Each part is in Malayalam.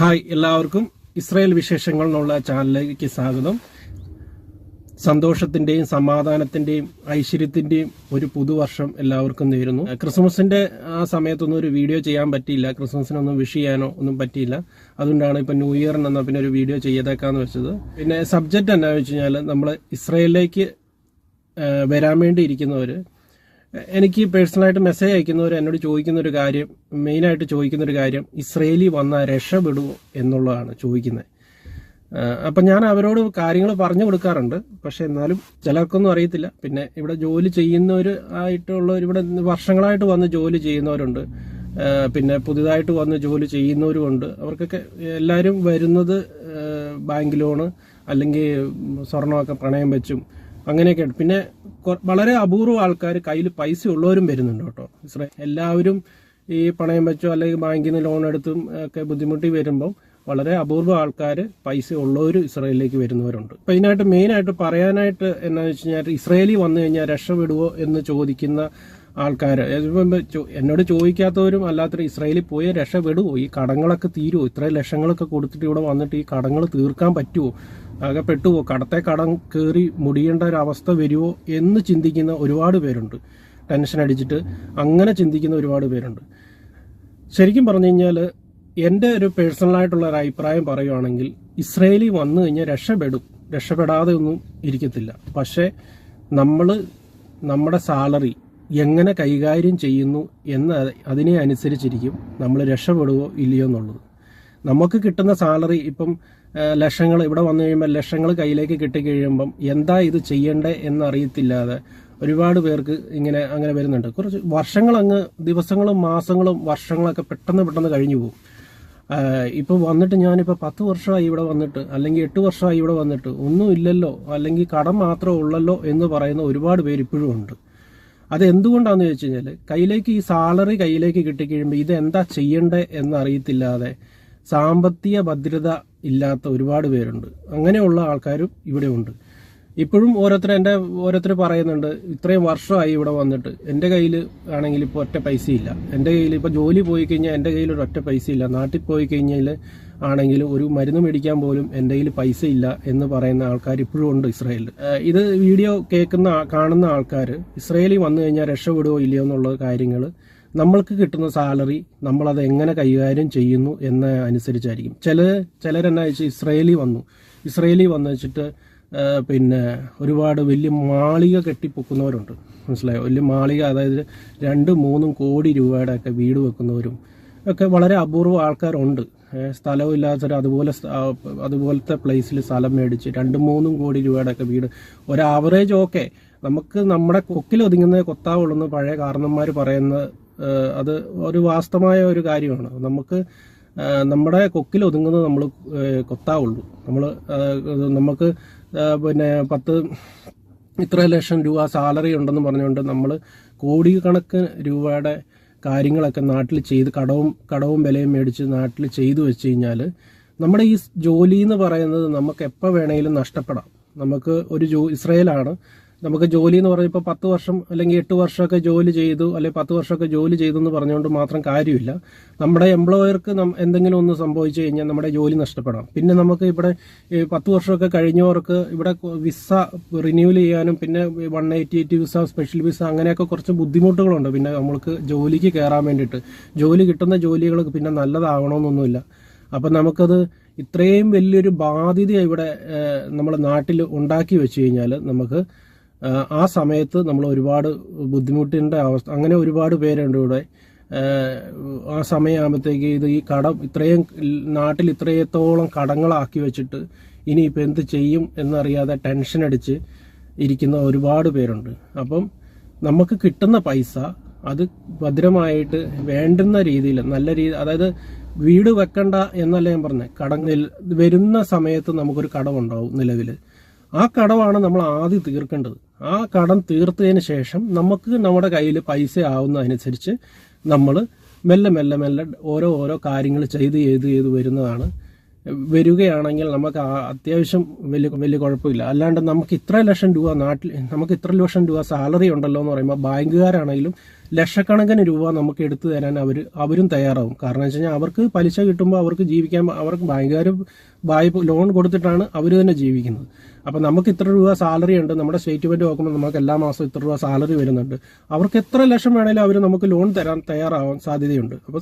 ഹായ് എല്ലാവർക്കും. ഇസ്രായേൽ വിശേഷങ്ങൾ എന്നുള്ള ചാനലിലേക്ക് സ്വാഗതം. സന്തോഷത്തിന്റെയും സമാധാനത്തിന്റെയും ഐശ്വര്യത്തിന്റെയും ഒരു പുതുവർഷം എല്ലാവർക്കും നേരുന്നു. ക്രിസ്മസിന്റെ ആ സമയത്തൊന്നും ഒരു വീഡിയോ ചെയ്യാൻ പറ്റിയില്ല. ക്രിസ്മസിനൊന്നും വിഷ് ചെയ്യാനോ ഒന്നും പറ്റിയില്ല. അതുകൊണ്ടാണ് ഇപ്പൊ ന്യൂ ഇയറിന് എന്നാൽ പിന്നെ ഒരു വീഡിയോ ചെയ്തേക്കാന്ന് വെച്ചത്. പിന്നെ സബ്ജക്റ്റ് എന്നാന്ന് വെച്ച് കഴിഞ്ഞാൽ നമ്മൾ ഇസ്രായേലിലേക്ക് വരാൻ വേണ്ടി ഇരിക്കുന്നവര് എനിക്ക് പേഴ്സണലായിട്ട് മെസ്സേജ് അയക്കുന്നവർ എന്നോട് ചോദിക്കുന്ന ഒരു കാര്യം മെയിനായിട്ട് ചോദിക്കുന്ന ഒരു കാര്യം ഇസ്രയേലി വന്നാൽ രക്ഷപ്പെടുമോ എന്നുള്ളതാണ് ചോദിക്കുന്നത്. അപ്പം ഞാൻ അവരോട് കാര്യങ്ങൾ പറഞ്ഞു കൊടുക്കാറുണ്ട്. പക്ഷെ എന്നാലും ചിലർക്കൊന്നും അറിയത്തില്ല. പിന്നെ ഇവിടെ ജോലി ചെയ്യുന്നവർ ആയിട്ടുള്ളവർ ഇവിടെ വർഷങ്ങളായിട്ട് വന്ന് ജോലി ചെയ്യുന്നവരുണ്ട്. പിന്നെ പുതിയതായിട്ട് വന്ന് ജോലി ചെയ്യുന്നവരുമുണ്ട് അവർക്കൊക്കെ എല്ലാവരും വരുന്നത് ബാങ്ക് ലോണ് അല്ലെങ്കിൽ സ്വർണമൊക്കെ പ്രണയം വെച്ചും അങ്ങനെയൊക്കെ പിന്നെ വളരെ അപൂർവ ആൾക്കാർ കയ്യിൽ പൈസ ഉള്ളവരും വരുന്നുണ്ട് കേട്ടോ. ഇസ്രായേൽ എല്ലാവരും ഈ പണയം വെച്ചോ അല്ലെങ്കിൽ ബാങ്കിൽ നിന്ന് ലോൺ എടുത്തും ഒക്കെ ബുദ്ധിമുട്ടി വരുമ്പോൾ വളരെ അപൂർവ ആൾക്കാർ പൈസ ഉള്ളവരും ഇസ്രായേലിലേക്ക് വരുന്നവരുണ്ട്. അപ്പം ഇതിനായിട്ട് മെയിനായിട്ട് പറയാനായിട്ട് എന്താണെന്ന് വെച്ച് കഴിഞ്ഞാൽ ഇസ്രായേലി വന്നു കഴിഞ്ഞാൽ രക്ഷപ്പെടുവോ എന്ന് ചോദിക്കുന്ന ആൾക്കാർ എന്നോട് ചോദിക്കാത്തവരും അല്ലാത്തവരും ഇസ്രായേലിൽ പോയി വിടുവോ ഈ കടങ്ങളൊക്കെ തീരുമോ ഇത്രയും ലക്ഷങ്ങളൊക്കെ കൊടുത്തിട്ട് ഇവിടെ വന്നിട്ട് ഈ കടങ്ങൾ തീർക്കാൻ പറ്റുമോ ആകെ പെട്ടുവോ കടത്തെ കടം കയറി മുടിയേണ്ട ഒരു അവസ്ഥ വരുമോ എന്ന് ചിന്തിക്കുന്ന ഒരുപാട് പേരുണ്ട്. ടെൻഷൻ അടിച്ചിട്ട് അങ്ങനെ ചിന്തിക്കുന്ന ഒരുപാട് പേരുണ്ട്. ശരിക്കും പറഞ്ഞു കഴിഞ്ഞാൽ എന്റെ ഒരു പേഴ്സണലായിട്ടുള്ള ഒരു അഭിപ്രായം പറയുവാണെങ്കിൽ ഇസ്രയേലി വന്നു കഴിഞ്ഞാൽ രക്ഷപ്പെടും രക്ഷപ്പെടാതെ ഒന്നും ഇരിക്കത്തില്ല. പക്ഷേ നമ്മൾ നമ്മുടെ സാലറി എങ്ങനെ കൈകാര്യം ചെയ്യുന്നു എന്ന അതിനെ അനുസരിച്ചിരിക്കും നമ്മൾ രക്ഷപ്പെടുവോ ഇല്ലയോ എന്നുള്ളത്. നമുക്ക് കിട്ടുന്ന സാലറി ഇപ്പം ലക്ഷങ്ങൾ ഇവിടെ വന്നു കഴിയുമ്പോൾ ലക്ഷങ്ങൾ കയ്യിലേക്ക് കിട്ടിക്കഴിയുമ്പം എന്താ ഇത് ചെയ്യണ്ടേ എന്നറിയത്തില്ലാതെ ഒരുപാട് പേർക്ക് ഇങ്ങനെ അങ്ങനെ വരുന്നുണ്ട്. കുറച്ച് വർഷങ്ങൾ അങ്ങ് ദിവസങ്ങളും മാസങ്ങളും വർഷങ്ങളൊക്കെ പെട്ടെന്ന് പെട്ടെന്ന് കഴിഞ്ഞു പോകും. ഇപ്പോൾ വന്നിട്ട് ഞാനിപ്പോൾ പത്ത് വർഷമായി ഇവിടെ വന്നിട്ട് അല്ലെങ്കിൽ എട്ട് വർഷമായി ഇവിടെ വന്നിട്ട് ഒന്നും ഇല്ലല്ലോ അല്ലെങ്കിൽ കടം മാത്രമേ ഉള്ളല്ലോ എന്ന് പറയുന്ന ഒരുപാട് പേര് ഇപ്പോഴും ഉണ്ട്. അത് എന്തുകൊണ്ടാന്ന് ചോദിച്ചു കഴിഞ്ഞാൽ കയ്യിലേക്ക് ഈ സാലറി കയ്യിലേക്ക് കിട്ടിക്കഴിയുമ്പോൾ ഇത് എന്താ ചെയ്യണ്ടേ എന്നറിയത്തില്ലാതെ സാമ്പത്തിക ഭദ്രത ഇല്ലാത്ത ഒരുപാട് പേരുണ്ട്. അങ്ങനെയുള്ള ആൾക്കാരും ഇവിടെ ഉണ്ട്. ഇപ്പോഴും ഓരോരുത്തർ എന്റെ ഓരോരുത്തർ പറയുന്നുണ്ട് ഇത്രയും വർഷമായി ഇവിടെ വന്നിട്ട് എന്റെ കയ്യിൽ ആണെങ്കിൽ ഇപ്പോൾ ഒറ്റ പൈസയില്ല. എന്റെ കയ്യിൽ ഇപ്പോൾ ജോലി പോയി കഴിഞ്ഞാൽ എന്റെ കയ്യിൽ ഒരു ഒറ്റ പൈസയില്ല. നാട്ടിൽ പോയി കഴിഞ്ഞാൽ ആണെങ്കിൽ ഒരു മരുന്ന് മേടിക്കാൻ പോലും എന്റെ കയ്യിൽ പൈസ ഇല്ല എന്ന് പറയുന്ന ആൾക്കാർ ഇപ്പോഴും ഉണ്ട് ഇസ്രായേലിൽ. ഇത് വീഡിയോ കേൾക്കുന്ന കാണുന്ന ആൾക്കാർ ഇസ്രായേലിൽ വന്നു കഴിഞ്ഞാൽ രക്ഷപ്പെടുവോ ഇല്ലയോ എന്നുള്ള കാര്യങ്ങൾ നമ്മൾക്ക് കിട്ടുന്ന സാലറി നമ്മളത് എങ്ങനെ കൈകാര്യം ചെയ്യുന്നു എന്ന അനുസരിച്ചായിരിക്കും. ചില ചിലരെന്നാ വെച്ചാൽ ഇസ്രായേലി വന്നു. ഇസ്രായേലി വന്നു വെച്ചിട്ട് പിന്നെ ഒരുപാട് വലിയ മാളിക കെട്ടിപ്പൊക്കുന്നവരുണ്ട്. മനസ്സിലായോ? വലിയ മാളിക അതായത് രണ്ട് മൂന്നും കോടി രൂപയുടെ ഒക്കെ വീട് വെക്കുന്നവരും ഒക്കെ വളരെ അപൂർവ ആൾക്കാരുണ്ട്. സ്ഥലവും ഇല്ലാത്തൊരു അതുപോലെ അതുപോലത്തെ പ്ലേസിൽ സ്ഥലം മേടിച്ച് രണ്ട് മൂന്നും കോടി രൂപയുടെ ഒക്കെ വീട്. ഒരു ആവറേജ് ഓക്കെ നമുക്ക് നമ്മുടെ കൊക്കിൽ ഒതുങ്ങുന്ന കൊത്താവുള്ളെന്ന് പഴയ കാരണന്മാർ പറയുന്ന അത് ഒരു വാസ്തവമായ ഒരു കാര്യമാണ്. നമുക്ക് നമ്മുടെ കൊക്കിൽ ഒതുങ്ങുന്നത് നമ്മൾ കൊത്താവുള്ളൂ. നമ്മൾ നമുക്ക് പിന്നെ പത്ത് ഇത്ര ലക്ഷം രൂപ സാലറി ഉണ്ടെന്ന് പറഞ്ഞുകൊണ്ട് നമ്മൾ കോടിക്കണക്കിന് രൂപയുടെ കാര്യങ്ങളൊക്കെ നാട്ടിൽ ചെയ്ത് കടവും കടവും വിലയും മേടിച്ച് നാട്ടിൽ ചെയ്തു വെച്ച് കഴിഞ്ഞാൽ നമ്മുടെ ഈ ജോലി എന്ന് പറയുന്നത് നമുക്ക് എപ്പോൾ വേണമെങ്കിലും നഷ്ടപ്പെടാം. നമുക്ക് ഒരു ജോ ഇസ്രയേലാണ് നമുക്ക് ജോലി എന്ന് പറഞ്ഞപ്പോൾ പത്ത് വർഷം അല്ലെങ്കിൽ എട്ട് വർഷമൊക്കെ ജോലി ചെയ്തു അല്ലെങ്കിൽ പത്ത് വർഷമൊക്കെ ജോലി ചെയ്തു എന്ന് പറഞ്ഞുകൊണ്ട് മാത്രം കാര്യമില്ല. നമ്മുടെ എംപ്ലോയർക്ക് എന്തെങ്കിലും ഒന്ന് സംഭവിച്ചു കഴിഞ്ഞാൽ നമ്മുടെ ജോലി നഷ്ടപ്പെടാം. പിന്നെ നമുക്ക് ഇവിടെ പത്ത് വർഷമൊക്കെ കഴിഞ്ഞവർക്ക് ഇവിടെ വിസ റിന്യൂവൽ ചെയ്യാനും പിന്നെ one eighty eight visa special visa അങ്ങനെയൊക്കെ കുറച്ച് ബുദ്ധിമുട്ടുകളുണ്ട്. പിന്നെ നമ്മൾക്ക് ജോലിക്ക് കയറാൻ വേണ്ടിയിട്ട്. ജോലി കിട്ടുന്ന ജോലികൾ പിന്നെ നല്ലതാവണമെന്നൊന്നുമില്ല അപ്പം നമുക്കത് ഇത്രയും വലിയൊരു ബാധ്യത ഇവിടെ നമ്മുടെ നാട്ടിൽ ഉണ്ടാക്കി വെച്ച് കഴിഞ്ഞാൽ നമുക്ക് ആ, സമയത്ത് നമ്മൾ ഒരുപാട് ബുദ്ധിമുട്ടിന്റെ അവസ്ഥ അങ്ങനെ ഒരുപാട് പേരുണ്ട് ഇവിടെ. ആ, സമയമാകുമ്പോഴത്തേക്ക് ഇത് ഈ കടം ഇത്രയും നാട്ടിൽ ഇത്രയത്തോളം കടങ്ങളാക്കി വെച്ചിട്ട് ഇനിയിപ്പോൾ എന്ത് ചെയ്യും എന്നറിയാതെ ടെൻഷൻ അടിച്ച് ഇരിക്കുന്ന ഒരുപാട് പേരുണ്ട്. അപ്പം നമുക്ക് കിട്ടുന്ന പൈസ അത് ഭദ്രമായിട്ട് വേണ്ടുന്ന രീതിയിൽ നല്ല രീതി അതായത് വീട് വെക്കണ്ട എന്നല്ല ഞാൻ പറഞ്ഞത് കടം വരുന്ന സമയത്ത് നമുക്കൊരു കടമുണ്ടാവും നിലവിൽ ആ കടമാണ് നമ്മൾ ആദ്യം തീർക്കേണ്ടത്. ആ കടം തീർത്തതിന് ശേഷം നമുക്ക് നമ്മുടെ കയ്യിൽ പൈസ ആവുന്നതനുസരിച്ച് നമ്മൾ മെല്ലെ മെല്ലെ മെല്ലെ ഓരോ ഓരോ കാര്യങ്ങൾ ചെയ്ത് ചെയ്ത് ചെയ്ത് വരുന്നതാണ്. വരികയാണെങ്കിൽ നമുക്ക് അത്യാവശ്യം വലിയ വലിയ കുഴപ്പമില്ല. അല്ലാണ്ട് നമുക്ക് ഇത്ര ലക്ഷം രൂപ നാട്ടിൽ നമുക്ക് ഇത്ര ലക്ഷം രൂപ സാലറി ഉണ്ടല്ലോ എന്ന് പറയുമ്പോൾ ബാങ്കുകാരാണെങ്കിലും ലക്ഷക്കണക്കിന് രൂപ നമുക്ക് എടുത്തു തരാൻ അവർ അവരും തയ്യാറാവും. കാരണം വെച്ച് കഴിഞ്ഞാൽ അവർക്ക് പലിശ കിട്ടുമ്പോൾ അവർക്ക് ജീവിക്കാൻ അവർക്ക് ബാങ്കുകാർ വായ്പ ലോൺ കൊടുത്തിട്ടാണ് അവർ തന്നെ ജീവിക്കുന്നത്. അപ്പം നമുക്ക് ഇത്ര രൂപ സാലറി ഉണ്ട്. നമ്മുടെ സ്റ്റേറ്റ്മെന്റ് നോക്കുമ്പോൾ നമുക്ക് എല്ലാ മാസവും ഇത്ര രൂപ സാലറി വരുന്നുണ്ട്. അവർക്ക് എത്ര ലക്ഷം വേണേലും അവർ നമുക്ക് ലോൺ തരാൻ തയ്യാറാവാൻ സാധ്യതയുണ്ട്. അപ്പോൾ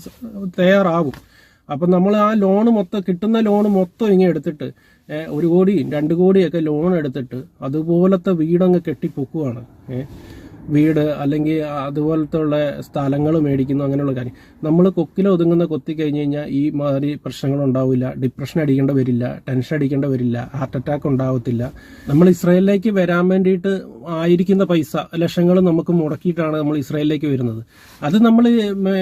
തയ്യാറാവും അപ്പം നമ്മൾ ആ ലോൺ മൊത്തം കിട്ടുന്ന ലോൺ മൊത്തം ഇങ്ങനെ എടുത്തിട്ട് ഒരു കോടിയും രണ്ട് കോടിയൊക്കെ ലോൺ എടുത്തിട്ട് അതുപോലത്തെ വീടങ്ങ് കെട്ടിപ്പൊക്കുവാണ്. ഏഹ് വീട് അല്ലെങ്കിൽ അതുപോലത്തെ ഉള്ള സ്ഥലങ്ങൾ മേടിക്കുന്നു അങ്ങനെയുള്ള കാര്യം. നമ്മൾ കൊക്കിൽ ഒതുങ്ങുന്ന കൊത്തി കഴിഞ്ഞ് കഴിഞ്ഞാൽ ഈ മാതിരി പ്രശ്നങ്ങൾ ഉണ്ടാവില്ല. ഡിപ്രഷൻ അടിക്കേണ്ട വരില്ല. ടെൻഷൻ അടിക്കേണ്ട വരില്ല. ഹാർട്ട് അറ്റാക്ക് ഉണ്ടാവത്തില്ല. നമ്മൾ ഇസ്രായേലിലേക്ക് വരാൻ വേണ്ടിയിട്ട് ആയിരിക്കുന്ന പൈസ ലക്ഷങ്ങൾ നമുക്ക് മുടക്കിയിട്ടാണ് നമ്മൾ ഇസ്രായേലിലേക്ക് വരുന്നത്. അത് നമ്മൾ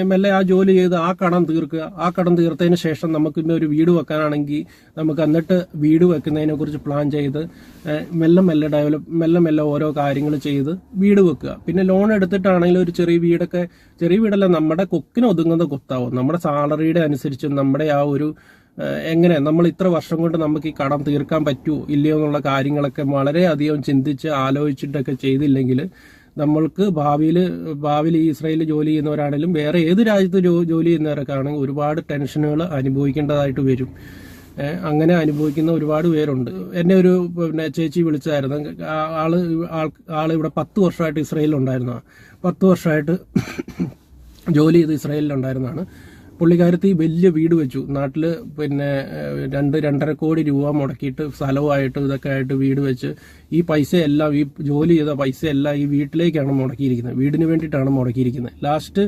മെല്ലെ ആ ജോലി ചെയ്ത് ആ കടം തീർക്കുക. ആ കടം തീർത്തതിന് ശേഷം നമുക്ക് പിന്നെ ഒരു വീട് വെക്കാനാണെങ്കിൽ നമുക്ക് എന്നിട്ട് വീട് വെക്കുന്നതിനെ കുറിച്ച് പ്ലാൻ ചെയ്ത് മെല്ലെ മെല്ലെ ഡെവലപ്പ് മെല്ലെ മെല്ലെ ഓരോ കാര്യങ്ങൾ ചെയ്ത് വീട് വെക്കുക. പിന്നെ ലോൺ എടുത്തിട്ടാണെങ്കിൽ ഒരു ചെറിയ വീടൊക്കെ ചെറിയ വീടല്ല നമ്മുടെ കൊക്കിന് ഒതുങ്ങുന്ന കൊത്താവും. നമ്മുടെ സാലറിയുടെ അനുസരിച്ചും നമ്മുടെ ആ ഒരു എങ്ങനെ നമ്മൾ ഇത്ര വർഷം കൊണ്ട് നമുക്ക് ഈ കടം തീർക്കാൻ പറ്റുമോ ഇല്ലയോ എന്നുള്ള കാര്യങ്ങളൊക്കെ വളരെയധികം ചിന്തിച്ച് ആലോചിച്ചിട്ടൊക്കെ ചെയ്തില്ലെങ്കിൽ നമ്മൾക്ക് ഭാവിയിൽ ഭാവിയിൽ ഈ ഇസ്രായേലിൽ ജോലി ചെയ്യുന്നവരാണെങ്കിലും വേറെ ഏത് രാജ്യത്ത് ജോലി ചെയ്യുന്നവരൊക്കെ ആണെങ്കിൽ ഒരുപാട് ടെൻഷനുകൾ അനുഭവിക്കേണ്ടതായിട്ട് വരും. അങ്ങനെ അനുഭവിക്കുന്ന ഒരുപാട് പേരുണ്ട്. എന്നെ ഒരു പിന്നെ ചേച്ചി വിളിച്ചായിരുന്നു. ആൾ ആൾ ഇവിടെ പത്ത് വർഷമായിട്ട് ഇസ്രായേലിൽ ഉണ്ടായിരുന്നു പത്ത് വർഷമായിട്ട് ജോലി ചെയ്ത് ഇസ്രായേലിലുണ്ടായിരുന്നതാണ്. പുള്ളിക്കാരത്തി വലിയ വീട് വെച്ചു. നാട്ടിൽ പിന്നെ രണ്ട് രണ്ടര കോടി രൂപ മുടക്കിയിട്ട് സ്ഥലവുമായിട്ട് ഇതൊക്കെ ആയിട്ട് വീട് വെച്ച് ഈ പൈസ എല്ലാം ഈ ജോലി ചെയ്ത പൈസയെല്ലാം ഈ വീട്ടിലേക്കാണ് മുടക്കിയിരിക്കുന്നത്. വീടിന് വേണ്ടിയിട്ടാണ് മുടക്കിയിരിക്കുന്നത്. ലാസ്റ്റ്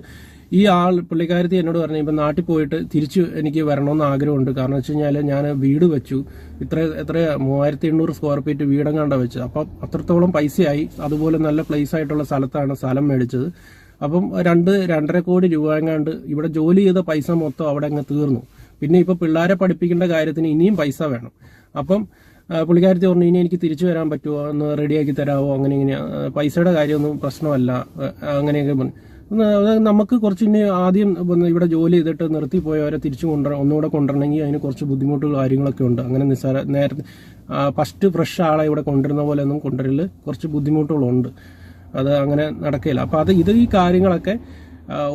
ഈ ആൾ പുള്ളിക്കാരത്തി എന്നോട് പറഞ്ഞു ഇപ്പം നാട്ടിൽ പോയിട്ട് തിരിച്ച് എനിക്ക് വരണമെന്ന് ആഗ്രഹമുണ്ട്. കാരണം വെച്ച് കഴിഞ്ഞാൽ ഞാൻ വീട് വെച്ചു. ഇത്ര എത്ര മൂവായിരത്തി എണ്ണൂറ് സ്ക്വയർ ഫീറ്റ് വീടങ്ങാണ്ട വെച്ചത്. അപ്പം അത്രത്തോളം പൈസയായി. അതുപോലെ നല്ല പ്ലേസ് ആയിട്ടുള്ള സ്ഥലത്താണ് സ്ഥലം മേടിച്ചത്. അപ്പം രണ്ട് രണ്ടര കോടി രൂപ എങ്ങാണ്ട് ഇവിടെ ജോലി ചെയ്ത പൈസ മൊത്തം അവിടെ അങ്ങ് തീർന്നു. പിന്നെ ഇപ്പം പിള്ളേരെ പഠിപ്പിക്കേണ്ട കാര്യത്തിന് ഇനിയും പൈസ വേണം. അപ്പം പുള്ളിക്കാരത്തി പറഞ്ഞു ഇനി എനിക്ക് തിരിച്ചു വരാൻ പറ്റുമോ? ഒന്ന് റെഡിയാക്കി തരാമോ അങ്ങനെ ഇങ്ങനെ. പൈസയുടെ കാര്യമൊന്നും പ്രശ്നമല്ല. അങ്ങനെയൊക്കെ നമുക്ക് കുറച്ച് ഇനി ആദ്യം ഇവിടെ ജോലി ചെയ്തിട്ട് നിർത്തി പോയവരെ തിരിച്ചു കൊണ്ടുവരാൻ ഒന്നുകൂടെ കൊണ്ടുവരണമെങ്കിൽ അതിന് കുറച്ച് ബുദ്ധിമുട്ടുകൾ കാര്യങ്ങളൊക്കെ ഉണ്ട്. അങ്ങനെ നിസ്സാര നേരത്തെ ഫസ്റ്റ് ഫ്രഷ് ആളെ ഇവിടെ കൊണ്ടുവരുന്ന പോലെ ഒന്നും കൊണ്ടുവരൽ കുറച്ച് ബുദ്ധിമുട്ടുകളുണ്ട്. അത് അങ്ങനെ നടക്കില്ല അപ്പോൾ അത് ഇത് ഈ കാര്യങ്ങളൊക്കെ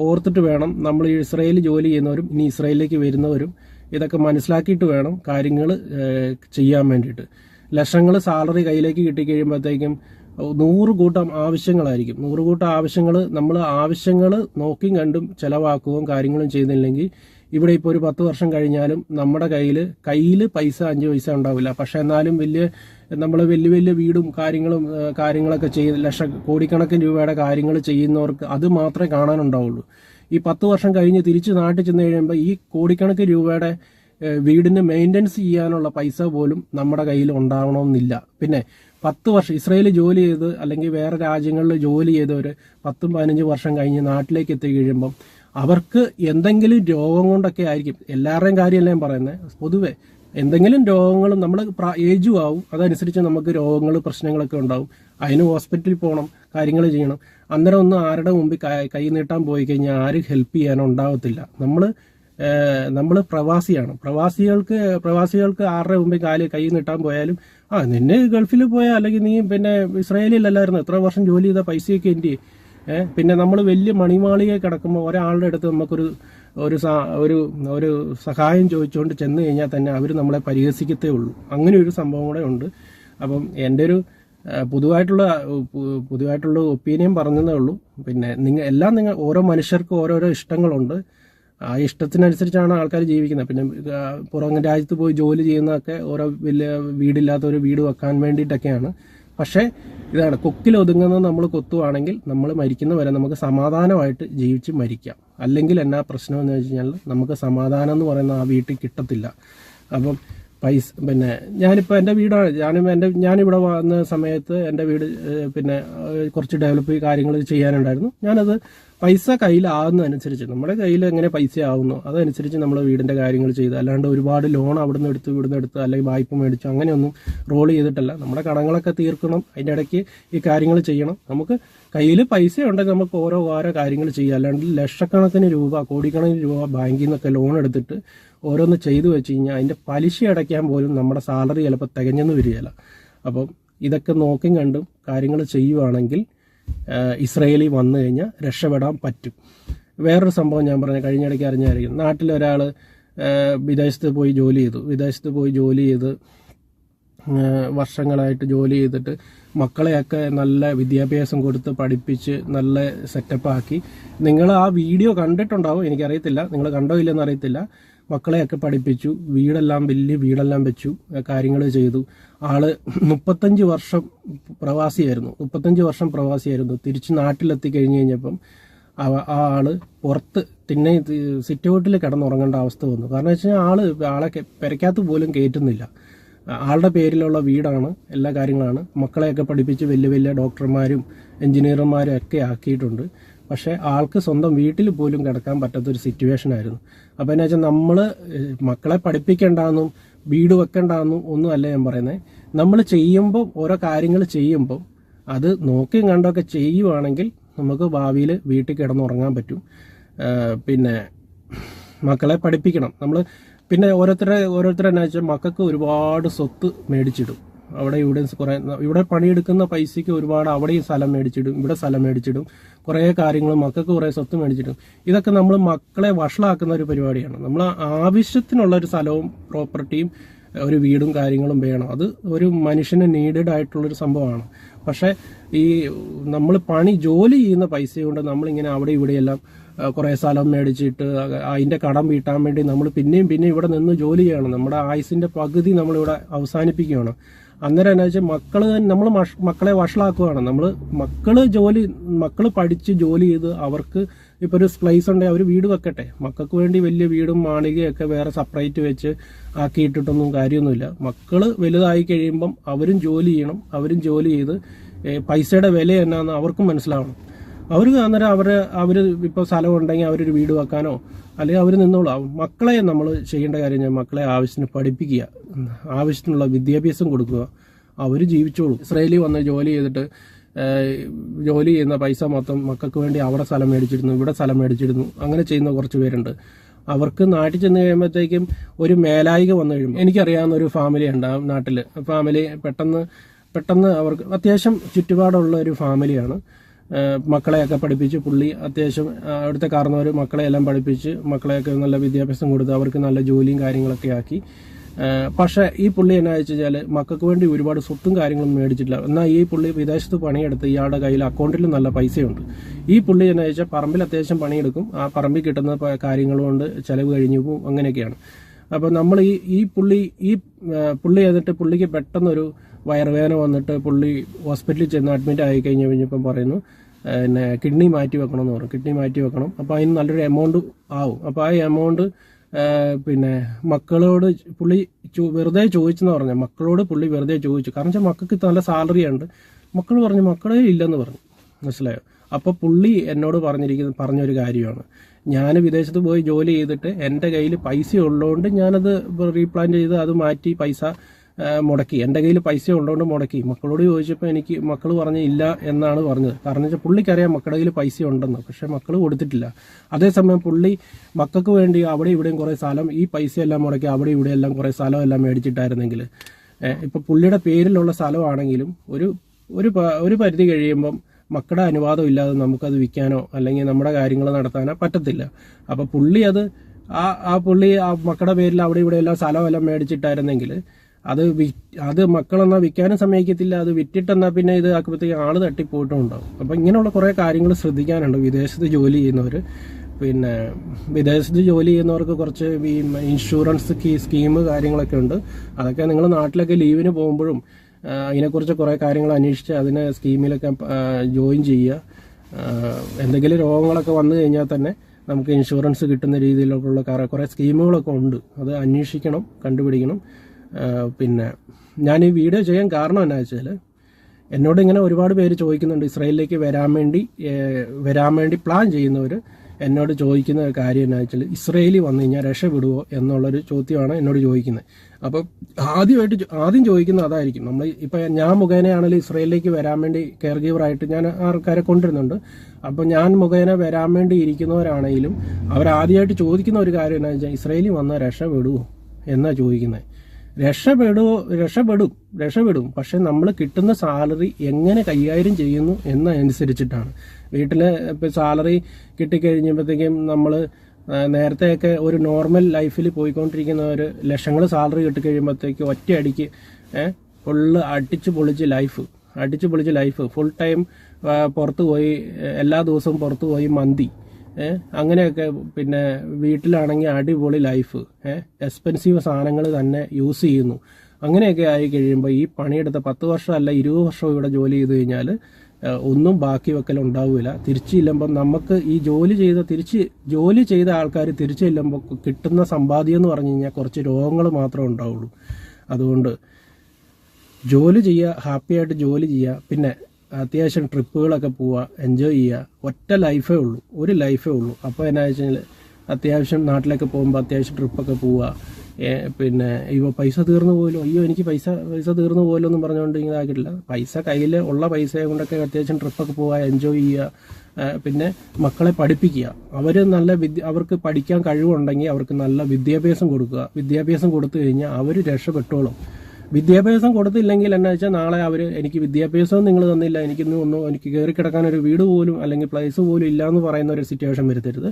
ഓർത്തിട്ട് വേണം നമ്മൾ ഇസ്രയേലിൽ ജോലി ചെയ്യുന്നവരും ഇനി ഇസ്രയേലിലേക്ക് വരുന്നവരും ഇതൊക്കെ മനസ്സിലാക്കിയിട്ട് വേണം കാര്യങ്ങൾ ചെയ്യാൻ വേണ്ടിയിട്ട്. ലക്ഷങ്ങൾ സാലറി കയ്യിലേക്ക് കിട്ടിക്കഴിയുമ്പോഴത്തേക്കും നൂറ് കൂട്ടം ആവശ്യങ്ങളായിരിക്കും. നൂറ് കൂട്ടം ആവശ്യങ്ങൾ നമ്മൾ ആവശ്യങ്ങൾ നോക്കിയും കണ്ടും ചിലവാക്കുകയും കാര്യങ്ങളും ചെയ്യുന്നില്ലെങ്കിൽ ഇവിടെ ഇപ്പോൾ ഒരു പത്ത് വർഷം കഴിഞ്ഞാലും നമ്മുടെ കയ്യിൽ കയ്യിൽ പൈസ അഞ്ച് പൈസ ഉണ്ടാവില്ല. പക്ഷെ എന്നാലും വലിയ നമ്മൾ വലിയ വലിയ വീടും കാര്യങ്ങളും കാര്യങ്ങളൊക്കെ ചെയ്ത് ലക്ഷ കോടിക്കണക്കിന് രൂപയുടെ കാര്യങ്ങൾ ചെയ്യുന്നവർക്ക് അത് മാത്രമേ കാണാനുണ്ടാവുള്ളൂ. ഈ പത്ത് വർഷം കഴിഞ്ഞ് തിരിച്ച് നാട്ടിൽ ചെന്ന് കഴിയുമ്പോൾ ഈ കോടിക്കണക്കിന് രൂപയുടെ വീടിന് മെയിന്റനൻസ് ചെയ്യാനുള്ള പൈസ പോലും നമ്മുടെ കയ്യിൽ ഉണ്ടാവണമെന്നില്ല. പിന്നെ പത്ത് വർഷം ഇസ്രയേലിൽ ജോലി ചെയ്ത് അല്ലെങ്കിൽ വേറെ രാജ്യങ്ങളിൽ ജോലി ചെയ്തവർ പത്തും പതിനഞ്ചും വർഷം കഴിഞ്ഞ് നാട്ടിലേക്ക് എത്തി കഴിയുമ്പം അവർക്ക് എന്തെങ്കിലും രോഗം കൊണ്ടൊക്കെ ആയിരിക്കും. എല്ലാവരുടെയും കാര്യമല്ല ഞാൻ പറയുന്നത് പൊതുവെ എന്തെങ്കിലും രോഗങ്ങളും നമ്മൾ ഏജും ആവും. അതനുസരിച്ച് നമുക്ക് രോഗങ്ങൾ പ്രശ്നങ്ങളൊക്കെ ഉണ്ടാവും. അതിന് ഹോസ്പിറ്റലിൽ പോകണം കാര്യങ്ങൾ ചെയ്യണം. അന്നേരം ഒന്നും ആരുടെ മുമ്പിൽ കൈ- നീട്ടാൻ പോയി കഴിഞ്ഞാൽ ആരും ഹെൽപ്പ് ചെയ്യാൻ ഉണ്ടാവത്തില്ല. നമ്മൾ നമ്മൾ പ്രവാസിയാണ്. പ്രവാസികൾക്ക് പ്രവാസികൾക്ക് ആരുടെ മുമ്പിൽ കാൽ കൈ നീട്ടാൻ പോയാലും ആ നിന്നെ ഗൾഫിൽ പോയാൽ അല്ലെങ്കിൽ നീ പിന്നെ ഇസ്രായേലിലല്ലായിരുന്നു എത്ര വർഷം ജോലി ചെയ്ത പൈസയൊക്കെ എന്റെ പിന്നെ നമ്മൾ വലിയ മണിമാളികയെ കിടക്കുമ്പോൾ ഒരാളുടെ അടുത്ത് നമുക്കൊരു ഒരു ഒരു ഒരു സഹായം ചോദിച്ചുകൊണ്ട് ചെന്ന് കഴിഞ്ഞാൽ തന്നെ അവർ നമ്മളെ പരിഹസിക്കത്തേ ഉള്ളൂ. അങ്ങനെ ഒരു സംഭവം കൂടെ ഉണ്ട്. അപ്പം എന്റെ ഒരു പൊതുവായിട്ടുള്ള പൊതുവായിട്ടുള്ള ഒപ്പീനിയൻ പറഞ്ഞതേ ഉള്ളൂ. പിന്നെ നിങ്ങൾ എല്ലാം നിങ്ങൾ ഓരോ മനുഷ്യർക്കും ഓരോരോ ഇഷ്ടങ്ങളുണ്ട്. ആ ഇഷ്ടത്തിനനുസരിച്ചാണ് ആൾക്കാർ ജീവിക്കുന്നത്. പിന്നെ പുറം രാജ്യത്ത് പോയി ജോലി ചെയ്യുന്നതൊക്കെ ഓരോ വലിയ വീടില്ലാത്ത ഒരു വീട് വെക്കാൻ വേണ്ടിയിട്ടൊക്കെയാണ്. പക്ഷേ ഇതാണ് കൊക്കിൽ ഒതുങ്ങുന്നത് നമ്മൾ കൊത്തുവാണെങ്കിൽ നമ്മൾ മരിക്കുന്ന വരെ നമുക്ക് സമാധാനമായിട്ട് ജീവിച്ച് മരിക്കാം. അല്ലെങ്കിൽ എന്നാ പ്രശ്നം എന്ന് വെച്ച് കഴിഞ്ഞാൽ നമുക്ക് സമാധാനം എന്ന് പറയുന്ന ആ വീട്ടിൽ കിട്ടത്തില്ല. അപ്പം പൈസ പിന്നെ ഞാനിപ്പോൾ എന്റെ വീടാണ് ഞാനും എന്റെ ഞാനിവിടെ വന്ന സമയത്ത് എന്റെ വീട് പിന്നെ കുറച്ച് ഡെവലപ്പ് കാര്യങ്ങൾ ചെയ്യാനുണ്ടായിരുന്നു. ഞാനത് പൈസ കയ്യിലാവുന്നതനുസരിച്ച് നമ്മുടെ കയ്യിൽ എങ്ങനെ പൈസ ആവുന്നു അതനുസരിച്ച് നമ്മൾ വീടിന്റെ കാര്യങ്ങൾ ചെയ്ത് അല്ലാണ്ട് ഒരുപാട് ലോൺ അവിടുന്ന് എടുത്ത് ഇവിടുന്ന് എടുത്ത് അല്ലെങ്കിൽ വായ്പ മേടിച്ചു അങ്ങനെയൊന്നും റോൾ ചെയ്തിട്ടല്ല. നമ്മുടെ കടങ്ങളൊക്കെ തീർക്കണം അതിന്റെ ഇടയ്ക്ക് ഈ കാര്യങ്ങൾ ചെയ്യണം. നമുക്ക് കയ്യിൽ പൈസ ഉണ്ടെങ്കിൽ നമുക്ക് ഓരോ ഓരോ കാര്യങ്ങൾ ചെയ്യാം. അല്ലാണ്ട് ലക്ഷക്കണക്കിന് രൂപ കോടിക്കണക്കിന് രൂപ ബാങ്കിൽ നിന്നൊക്കെ ലോൺ എടുത്തിട്ട് ഓരോന്ന് ചെയ്തു വെച്ച് കഴിഞ്ഞാൽ അതിന്റെ പലിശ അടയ്ക്കാൻ പോലും നമ്മുടെ സാലറി ചിലപ്പോൾ തികഞ്ഞെന്ന് വരികയില്ല. അപ്പം ഇതൊക്കെ നോക്കും കണ്ടും കാര്യങ്ങൾ ചെയ്യുവാണെങ്കിൽ ഇസ്രയേലി വന്നു കഴിഞ്ഞാൽ രക്ഷപ്പെടാൻ പറ്റും. വേറൊരു സംഭവം ഞാൻ പറഞ്ഞ കഴിഞ്ഞിടയ്ക്ക് അറിഞ്ഞായിരിക്കും. നാട്ടിലൊരാൾ വിദേശത്ത് പോയി ജോലി ചെയ്തു. വിദേശത്ത് പോയി ജോലി ചെയ്ത് വർഷങ്ങളായിട്ട് ജോലി ചെയ്തിട്ട് മക്കളെയൊക്കെ നല്ല വിദ്യാഭ്യാസം കൊടുത്ത് പഠിപ്പിച്ച് നല്ല സെറ്റപ്പാക്കി നിങ്ങൾ ആ വീഡിയോ കണ്ടിട്ടുണ്ടാവും എനിക്കറിയത്തില്ല. നിങ്ങൾ കണ്ടോ ഇല്ലെന്ന് അറിയത്തില്ല. മക്കളെയൊക്കെ പഠിപ്പിച്ചു വീടെല്ലാം വലിയ വീടെല്ലാം വെച്ചു കാര്യങ്ങൾ ചെയ്തു. ആൾ മുപ്പത്തഞ്ച് വർഷം പ്രവാസിയായിരുന്നു മുപ്പത്തഞ്ച് വർഷം പ്രവാസിയായിരുന്നു. തിരിച്ച് നാട്ടിലെത്തി കഴിഞ്ഞ് കഴിഞ്ഞപ്പം ആ ആൾ പുറത്ത് തിന്നെ സിറ്റ് ഔട്ടിൽ കിടന്നുറങ്ങേണ്ട അവസ്ഥ വന്നു. കാരണം വെച്ച് കഴിഞ്ഞാൽ ആൾ ആളെ പെരക്കകത്ത് പോലും കയറ്റുന്നില്ല. ആളുടെ പേരിലുള്ള വീടാണ് എല്ലാ കാര്യങ്ങളാണ്. മക്കളെയൊക്കെ പഠിപ്പിച്ച് വലിയ വലിയ ഡോക്ടർമാരും എഞ്ചിനീയർമാരും ഒക്കെ ആക്കിയിട്ടുണ്ട്. പക്ഷേ ആൾക്ക് സ്വന്തം വീട്ടിൽ പോലും കിടക്കാൻ പറ്റാത്തൊരു സിറ്റുവേഷൻ ആയിരുന്നു. അപ്പോൾ എന്നാ വെച്ചാൽ നമ്മൾ മക്കളെ പഠിപ്പിക്കേണ്ടെന്നും വീട് വെക്കേണ്ടെന്നും ഒന്നും അല്ല ഞാൻ പറയുന്നത് നമ്മൾ ചെയ്യുമ്പോൾ ഓരോ കാര്യങ്ങൾ ചെയ്യുമ്പോൾ അത് നോക്കിയും കണ്ടൊക്കെ ചെയ്യുവാണെങ്കിൽ നമുക്ക് ഭാവിയിൽ വീട്ടിൽ കിടന്നുറങ്ങാൻ പറ്റും. പിന്നെ മക്കളെ പഠിപ്പിക്കണം. നമ്മൾ പിന്നെ ഓരോരുത്തരെ ഓരോരുത്തരെ എന്നാ വെച്ചാൽ മക്കൾക്ക് ഒരുപാട് സ്വത്ത് മേടിച്ചിടും. അവിടെ ഇവിടെ കുറെ ഇവിടെ പണിയെടുക്കുന്ന പൈസയ്ക്ക് ഒരുപാട് അവിടെയും സ്ഥലം മേടിച്ചിടും ഇവിടെ സ്ഥലം മേടിച്ചിടും കുറേ കാര്യങ്ങൾ മക്കൾക്ക് കുറേ സ്വത്ത് മേടിച്ചിടും. ഇതൊക്കെ നമ്മൾ മക്കളെ വഷളാക്കുന്ന ഒരു പരിപാടിയാണ്. നമ്മൾ ആവശ്യത്തിനുള്ള ഒരു സ്ഥലവും പ്രോപ്പർട്ടിയും ഒരു വീടും കാര്യങ്ങളും വേണം. അത് ഒരു മനുഷ്യന് നീഡഡ് ആയിട്ടുള്ളൊരു സംഭവമാണ്. പക്ഷേ ഈ നമ്മൾ പണി ജോലി ചെയ്യുന്ന പൈസ കൊണ്ട് നമ്മളിങ്ങനെ അവിടെ ഇവിടെയെല്ലാം കുറേ സ്ഥലം മേടിച്ചിട്ട് അതിന്റെ കടം വീട്ടാൻ വേണ്ടി നമ്മൾ പിന്നെയും പിന്നെയും ഇവിടെ നിന്ന് ജോലി ചെയ്യണം. നമ്മുടെ ആയുസിന്റെ പകുതി നമ്മളിവിടെ അവസാനിപ്പിക്കുകയാണ്. അന്നേരം എന്നാ വെച്ചാൽ മക്കൾ നമ്മൾ മക്കളെ വഷളാക്കുകയാണ് നമ്മൾ മക്കൾ ജോലി മക്കൾ പഠിച്ച് ജോലി ചെയ്ത് അവർക്ക് ഇപ്പോൾ ഒരു പ്ലേസ് ഉണ്ടെങ്കിൽ അവർ വീട് വെക്കട്ടെ. മക്കൾക്ക് വേണ്ടി വലിയ വീടും മാളികയൊക്കെ വേറെ സെപ്പറേറ്റ് വെച്ച് ആക്കിയിട്ടിട്ടൊന്നും കാര്യമൊന്നുമില്ല. മക്കൾ വലുതായി കഴിയുമ്പം അവരും ജോലി ചെയ്യണം. അവരും ജോലി ചെയ്ത് പൈസയുടെ വില എന്നാന്ന് അവർക്കും മനസ്സിലാവണം. അവർക്ക് അന്നേരം അവർ അവർ ഇപ്പോൾ സ്ഥലം ഉണ്ടെങ്കിൽ അവരൊരു വീട് വെക്കാനോ അല്ലെങ്കിൽ അവർ നിന്നോളാം. മക്കളെ നമ്മൾ ചെയ്യേണ്ട കാര്യം ഞാൻ മക്കളെ ആവശ്യത്തിന് പഠിപ്പിക്കുക. ആവശ്യത്തിനുള്ള വിദ്യാഭ്യാസം കൊടുക്കുക. അവർ ജീവിച്ചോളൂ. ഇസ്രയേലിൽ വന്ന് ജോലി ചെയ്തിട്ട് ജോലി ചെയ്യുന്ന പൈസ മൊത്തം മക്കൾക്ക് വേണ്ടി അവിടെ സ്ഥലം മേടിച്ചിരുന്നു ഇവിടെ സ്ഥലം മേടിച്ചിരുന്നു. അങ്ങനെ ചെയ്യുന്ന കുറച്ച് പേരുണ്ട്. അവർക്ക് നാട്ടിൽ ചെന്ന് കഴിയുമ്പോഴത്തേക്കും ഒരു മേലായിക വന്നു കഴിയുമ്പോൾ എനിക്കറിയാവുന്ന ഒരു ഫാമിലി ഉണ്ട് ആ നാട്ടിൽ ഫാമിലി പെട്ടെന്ന് പെട്ടെന്ന് അവർക്ക് അത്യാവശ്യം ചുറ്റുപാടുള്ള ഒരു ഫാമിലിയാണ് മക്കളെയൊക്കെ പഠിപ്പിച്ച് പുള്ളി അത്യാവശ്യം അവിടുത്തെ കാരണവർ മക്കളെയെല്ലാം പഠിപ്പിച്ച് മക്കളെയൊക്കെ നല്ല വിദ്യാഭ്യാസം കൊടുത്ത് അവർക്ക് നല്ല ജോലിയും കാര്യങ്ങളൊക്കെ ആക്കി. പക്ഷേ ഈ പുള്ളി എന്നാ വെച്ച് കഴിഞ്ഞാൽ മക്കൾക്ക് വേണ്ടി ഒരുപാട് സ്വത്തും കാര്യങ്ങളും മേടിച്ചിട്ടില്ല. എന്നാൽ ഈ പുള്ളി വിദേശത്ത് പണിയെടുത്ത് ഇയാളുടെ കയ്യിൽ അക്കൗണ്ടിൽ നല്ല പൈസയുണ്ട്. ഈ പുള്ളി എന്നാ വെച്ചാൽ പറമ്പിൽ അത്യാവശ്യം പണിയെടുക്കും. ആ പറമ്പിൽ കിട്ടുന്ന കാര്യങ്ങളുകൊണ്ട് ചെലവ് കഴിഞ്ഞു പോകും. അങ്ങനെയൊക്കെയാണ്. അപ്പോൾ നമ്മൾ ഈ ഈ പുള്ളി ഈ പുള്ളി എന്നിട്ട് പുള്ളിക്ക് പെട്ടെന്നൊരു വയറുവേദന വന്നിട്ട് പുള്ളി ഹോസ്പിറ്റലിൽ ചെന്ന് അഡ്മിറ്റ് ആയി കഴിഞ്ഞ് കഴിഞ്ഞപ്പം പറയുന്നു പിന്നെ കിഡ്നി മാറ്റി വെക്കണം എന്ന് പറഞ്ഞു. കിഡ്നി മാറ്റി വെക്കണം. അപ്പോൾ അതിന് നല്ലൊരു എമൗണ്ട് ആവും. അപ്പോൾ ആ എമൗണ്ട് പിന്നെ മക്കളോട് പുള്ളി വെറുതെ ചോദിച്ചെന്ന് പറഞ്ഞു. മക്കളോട് പുള്ളി വെറുതെ ചോദിച്ചു. കാരണം വെച്ചാൽ മക്കൾക്ക് നല്ല സാലറി ഉണ്ട്. മക്കൾ പറഞ്ഞു മക്കളെ ഇല്ലെന്ന് പറഞ്ഞു. മനസ്സിലായോ? അപ്പോൾ പുള്ളി എന്നോട് പറഞ്ഞിരിക്കുന്ന പറഞ്ഞൊരു കാര്യമാണ്. ഞാൻ വിദേശത്ത് പോയി ജോലി ചെയ്തിട്ട് എന്റെ കയ്യിൽ പൈസ ഉള്ളതുകൊണ്ട് ഞാനത് റീപ്ലാൻ ചെയ്ത് അത് മാറ്റി പൈസ മുടക്കി. എന്റെ കയ്യിൽ പൈസ ഉണ്ടോണ്ട് മുടക്കി. മക്കളോട് ചോദിച്ചപ്പോൾ എനിക്ക് മക്കൾ പറഞ്ഞ് ഇല്ല എന്നാണ് പറഞ്ഞത്. കാരണം വെച്ചാൽ പുള്ളിക്കറിയാം മക്കളുടെ കയ്യിൽ പൈസ ഉണ്ടെന്ന്. പക്ഷേ മക്കൾ കൊടുത്തിട്ടില്ല. അതേസമയം പുള്ളി മക്കൾക്ക് വേണ്ടി അവിടെ ഇവിടെയും കുറേ സ്ഥലം ഈ പൈസ എല്ലാം മുടക്കി അവിടെ ഇവിടെ എല്ലാം കുറേ സ്ഥലം എല്ലാം മേടിച്ചിട്ടായിരുന്നെങ്കിൽ ഇപ്പം പുള്ളിയുടെ പേരിലുള്ള സ്ഥലമാണെങ്കിലും ഒരു ഒരു ഒരു പരിധി കഴിയുമ്പം മക്കളുടെ അനുവാദം ഇല്ലാതെ നമുക്കത് വിൽക്കാനോ അല്ലെങ്കിൽ നമ്മുടെ കാര്യങ്ങൾ നടത്താനോ പറ്റത്തില്ല. അപ്പോൾ പുള്ളി അത് ആ ആ പുള്ളി ആ മക്കളുടെ പേരിൽ അവിടെ ഇവിടെ എല്ലാം സ്ഥലമെല്ലാം മേടിച്ചിട്ടായിരുന്നെങ്കിൽ അത് വി അത് മക്കളെന്നാ വിൽക്കാനും സമ്മതിക്കത്തില്ല. അത് വിറ്റിട്ടെന്നാ പിന്നെ ഇത് ആക്കുമ്പോഴത്തേക്ക് ആൾ തട്ടിപ്പോയിട്ടും ഉണ്ടാവും അപ്പം ഇങ്ങനെയുള്ള കുറേ കാര്യങ്ങൾ ശ്രദ്ധിക്കാനുണ്ട്. വിദേശത്ത് ജോലി ചെയ്യുന്നവർ പിന്നെ വിദേശത്ത് ജോലി ചെയ്യുന്നവർക്ക് കുറച്ച് ഈ ഇൻഷുറൻസ് സ്കീം കാര്യങ്ങളൊക്കെ ഉണ്ട്. അതൊക്കെ നിങ്ങൾ നാട്ടിലൊക്കെ ലീവിന് പോകുമ്പോഴും അതിനെക്കുറിച്ച് കുറേ കാര്യങ്ങൾ അന്വേഷിച്ച് അതിന് സ്കീമിലൊക്കെ ജോയിൻ ചെയ്യുക. എന്തെങ്കിലും രോഗങ്ങളൊക്കെ വന്നു കഴിഞ്ഞാൽ തന്നെ നമുക്ക് ഇൻഷുറൻസ് കിട്ടുന്ന രീതിയിലൊക്കെയുള്ള കുറെ- സ്കീമുകളൊക്കെ ഉണ്ട്. അത് അന്വേഷിക്കണം കണ്ടുപിടിക്കണം. പിന്നെ ഞാൻ ഈ വീഡിയോ ചെയ്യാൻ കാരണം എന്നാ വെച്ചാൽ എന്നോട് ഇങ്ങനെ ഒരുപാട് പേര് ചോദിക്കുന്നുണ്ട് ഇസ്രായേലിലേക്ക് വരാൻ വേണ്ടി വരാൻ വേണ്ടി പ്ലാൻ ചെയ്യുന്നവർ എന്നോട് ചോദിക്കുന്ന കാര്യം എന്നാ വെച്ചാൽ ഇസ്രയേലിൽ വന്നു കഴിഞ്ഞാൽ രക്ഷപ്പെടുവോ എന്നുള്ളൊരു ചോദ്യമാണ് എന്നോട് ചോദിക്കുന്നത്. അപ്പോൾ ആദ്യമായിട്ട് ആദ്യം ചോദിക്കുന്നത് അതായിരിക്കും. നമ്മൾ ഇപ്പം ഞാൻ മുഖേനയാണെങ്കിലും ഇസ്രയേലിലേക്ക് വരാൻ വേണ്ടി കെയർ ഗീവറായിട്ട് ഞാൻ ആൾക്കാരെ കൊണ്ടുവരുന്നുണ്ട്. അപ്പോൾ ഞാൻ മുഖേന വരാൻ വേണ്ടി ഇരിക്കുന്നവരാണെങ്കിലും അവരാദ്യമായിട്ട് ചോദിക്കുന്ന ഒരു കാര്യം എന്നാ വെച്ചാൽ ഇസ്രയേലിൽ വന്നാൽ രക്ഷപ്പെടുവോ എന്നാണ് ചോദിക്കുന്നത്. രക്ഷപ്പെടുവോ രക്ഷപ്പെടും രക്ഷപ്പെടും. പക്ഷെ നമ്മൾ കിട്ടുന്ന സാലറി എങ്ങനെ കൈകാര്യം ചെയ്യുന്നു എന്നനുസരിച്ചിട്ടാണ്. വീട്ടിൽ ഇപ്പം സാലറി കിട്ടിക്കഴിഞ്ഞപ്പോഴത്തേക്കും നമ്മൾ നേരത്തെയൊക്കെ ഒരു നോർമൽ ലൈഫിൽ പോയിക്കൊണ്ടിരിക്കുന്ന ഒരു ലക്ഷങ്ങൾ സാലറി കിട്ടിക്കഴിയുമ്പോഴത്തേക്ക് ഒറ്റയടിക്ക് ഫുള്ള് അടിച്ച് പൊളിച്ച് ലൈഫ് അടിച്ച് പൊളിച്ച് ലൈഫ്. ഫുൾ ടൈം പുറത്ത് പോയി എല്ലാ ദിവസവും പുറത്ത് പോയി മന്തി. അങ്ങനെയൊക്കെ പിന്നെ വീട്ടിലാണെങ്കിൽ അടിപൊളി ലൈഫ് എക്സ്പെൻസീവ് സാധനങ്ങൾ തന്നെ യൂസ് ചെയ്യുന്നു. അങ്ങനെയൊക്കെ ആയി കഴിയുമ്പോൾ ഈ പണിയെടുത്ത പത്ത് വർഷം അല്ല ഇരുപത് വർഷം ഇവിടെ ജോലി ചെയ്ത് കഴിഞ്ഞാൽ ഒന്നും ബാക്കി വെക്കൽ ഉണ്ടാവില്ല. തിരിച്ചു ഇല്ലുമ്പോൾ നമുക്ക് ഈ ജോലി ചെയ്ത തിരിച്ച് ജോലി ചെയ്ത ആൾക്കാർ തിരിച്ചു ചെല്ലുമ്പോൾ കിട്ടുന്ന സമ്പാദ്യം എന്ന് പറഞ്ഞു കഴിഞ്ഞാൽ കുറച്ച് രോഗങ്ങൾ മാത്രമേ ഉണ്ടാവുള്ളൂ. അതുകൊണ്ട് ജോലി ചെയ്യുക ഹാപ്പിയായിട്ട് ജോലി ചെയ്യുക. പിന്നെ അത്യാവശ്യം ട്രിപ്പുകളൊക്കെ പോവുക എൻജോയ് ചെയ്യുക. ഒറ്റ ലൈഫേ ഉള്ളൂ. ഒരു ലൈഫേ ഉള്ളൂ. അപ്പോൾ എന്നാ വെച്ചാൽ അത്യാവശ്യം നാട്ടിലൊക്കെ പോകുമ്പോൾ അത്യാവശ്യം ട്രിപ്പൊക്കെ പോവുക. പിന്നെ ഇവ പൈസ തീർന്നു പോലും അയ്യോ എനിക്ക് പൈസ പൈസ തീർന്നു പോലും എന്ന് പറഞ്ഞുകൊണ്ട് ഇങ്ങനെ ആക്കിയിട്ടില്ല. പൈസ കയ്യിൽ ഉള്ള പൈസ കൊണ്ടൊക്കെ അത്യാവശ്യം ട്രിപ്പൊക്കെ പോവുക എൻജോയ് ചെയ്യുക. പിന്നെ മക്കളെ പഠിപ്പിക്കുക. അവർ നല്ല വിദ്യ അവർക്ക് പഠിക്കാൻ കഴിവുണ്ടെങ്കിൽ അവർക്ക് നല്ല വിദ്യാഭ്യാസം കൊടുക്കുക. വിദ്യാഭ്യാസം കൊടുത്തു കഴിഞ്ഞാൽ അവർ രക്ഷപ്പെട്ടോളും. വിദ്യാഭ്യാസം കൊടുത്തില്ലെങ്കിൽ എന്നാ വെച്ചാൽ നാളെ അവർ എനിക്ക് വിദ്യാഭ്യാസവും നിങ്ങൾ തന്നില്ല എനിക്കൊന്നും ഒന്നും എനിക്ക് കയറി കിടക്കാൻ ഒരു വീട് പോലും അല്ലെങ്കിൽ പ്ലേസ് പോലും ഇല്ല എന്ന് പറയുന്ന ഒരു സിറ്റുവേഷൻ വരുത്തരുത്.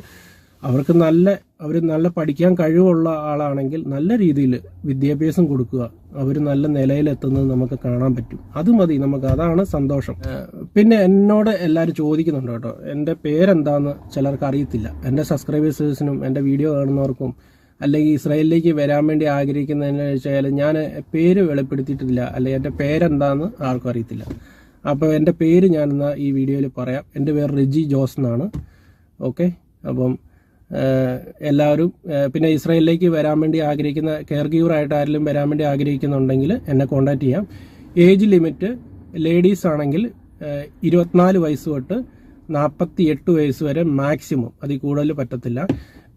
അവർക്ക് നല്ല അവർ നല്ല പഠിക്കാൻ കഴിവുള്ള ആളാണെങ്കിൽ നല്ല രീതിയിൽ വിദ്യാഭ്യാസം കൊടുക്കുക. അവർ നല്ല നിലയിലെത്തുന്നത് നമുക്ക് കാണാൻ പറ്റും. അത് മതി നമുക്ക്. അതാണ് സന്തോഷം. പിന്നെ എന്നോട് എല്ലാവരും ചോദിക്കുന്നുണ്ട് കേട്ടോ. എന്റെ പേരെന്താന്ന് ചിലർക്ക് അറിയത്തില്ല. എന്റെ സബ്സ്ക്രൈബേഴ്സിനും എന്റെ വീഡിയോ കാണുന്നവർക്കും അല്ലെങ്കിൽ ഇസ്രായേലിലേക്ക് വരാൻ വേണ്ടി ആഗ്രഹിക്കുന്നതെന്ന് വെച്ചാൽ ഞാൻ പേര് വെളിപ്പെടുത്തിയിട്ടില്ല. അല്ലെങ്കിൽ എന്റെ പേരെന്താന്ന് ആർക്കും അറിയത്തില്ല. അപ്പോൾ എന്റെ പേര് ഞാനെന്നാ ഈ വീഡിയോയിൽ പറയാം. എന്റെ പേര് റിജി ജോസ് എന്നാണ്. ഓക്കെ? അപ്പം എല്ലാവരും പിന്നെ ഇസ്രായേലിലേക്ക് വരാൻ വേണ്ടി ആഗ്രഹിക്കുന്ന കെയർ ഗീവറായിട്ട് ആരെങ്കിലും വരാൻ വേണ്ടി ആഗ്രഹിക്കുന്നുണ്ടെങ്കിൽ എന്നെ കോൺടാക്ട് ചെയ്യാം. ഏജ് ലിമിറ്റ് ലേഡീസ് ആണെങ്കിൽ ഇരുപത്തിനാല് വയസ്സ് തൊട്ട് നാൽപ്പത്തി എട്ട് വയസ്സ് വരെ മാക്സിമം. അതിൽ കൂടുതൽ പറ്റത്തില്ല.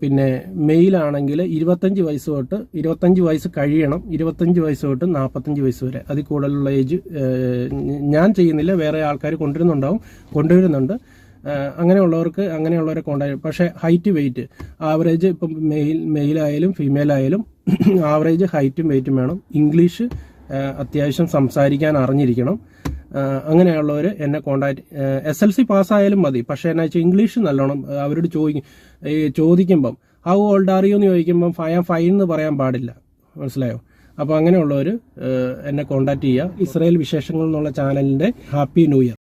പിന്നെ മെയിലാണെങ്കിൽ ഇരുപത്തഞ്ച് വയസ്സ് തൊട്ട് ഇരുപത്തഞ്ച് വയസ്സ് കഴിയണം ഇരുപത്തഞ്ച് വയസ്സ് തൊട്ട് നാൽപ്പത്തഞ്ച് വയസ്സ് വരെ. അതിൽ കൂടുതലുള്ള ഏജ് ഞാൻ ചെയ്യുന്നില്ല വേറെ ആൾക്കാർ കൊണ്ടുവരുന്നുണ്ടാവും കൊണ്ടുവരുന്നുണ്ട്. അങ്ങനെയുള്ളവർക്ക് അങ്ങനെയുള്ളവരെ കോണ്ടാക്ട് പക്ഷേ ഹൈറ്റ് വെയിറ്റ് ആവറേജ് ഇപ്പം മെയിൽ മെയിലായാലും ഫീമെയിൽ ആയാലും ആവറേജ് ഹൈറ്റും വെയിറ്റും വേണം. ഇംഗ്ലീഷ് അത്യാവശ്യം സംസാരിക്കാൻ അറിഞ്ഞിരിക്കണം. അങ്ങനെയുള്ളവർ എന്നെ കോണ്ടാക്ട് എസ് എൽ സി പാസ്സായാലും മതി. പക്ഷേ എന്നാ വെച്ചാൽ ഇംഗ്ലീഷ് നല്ലോണം അവരോട് ചോദിക്കും ചോദിക്കുമ്പം ഹൗ ഓൾഡ് ആർ യു എന്ന് ചോദിക്കുമ്പം ഫൈ ഫൈൻ എന്ന് പറയാൻ പാടില്ല. മനസ്സിലായോ? അപ്പോൾ അങ്ങനെയുള്ളവർ എന്നെ കോണ്ടാക്ട് ചെയ്യുക. ഇസ്രായേൽ വിശേഷങ്ങൾ എന്നുള്ള ചാനലിന്റെ ഹാപ്പി ന്യൂ ഇയർ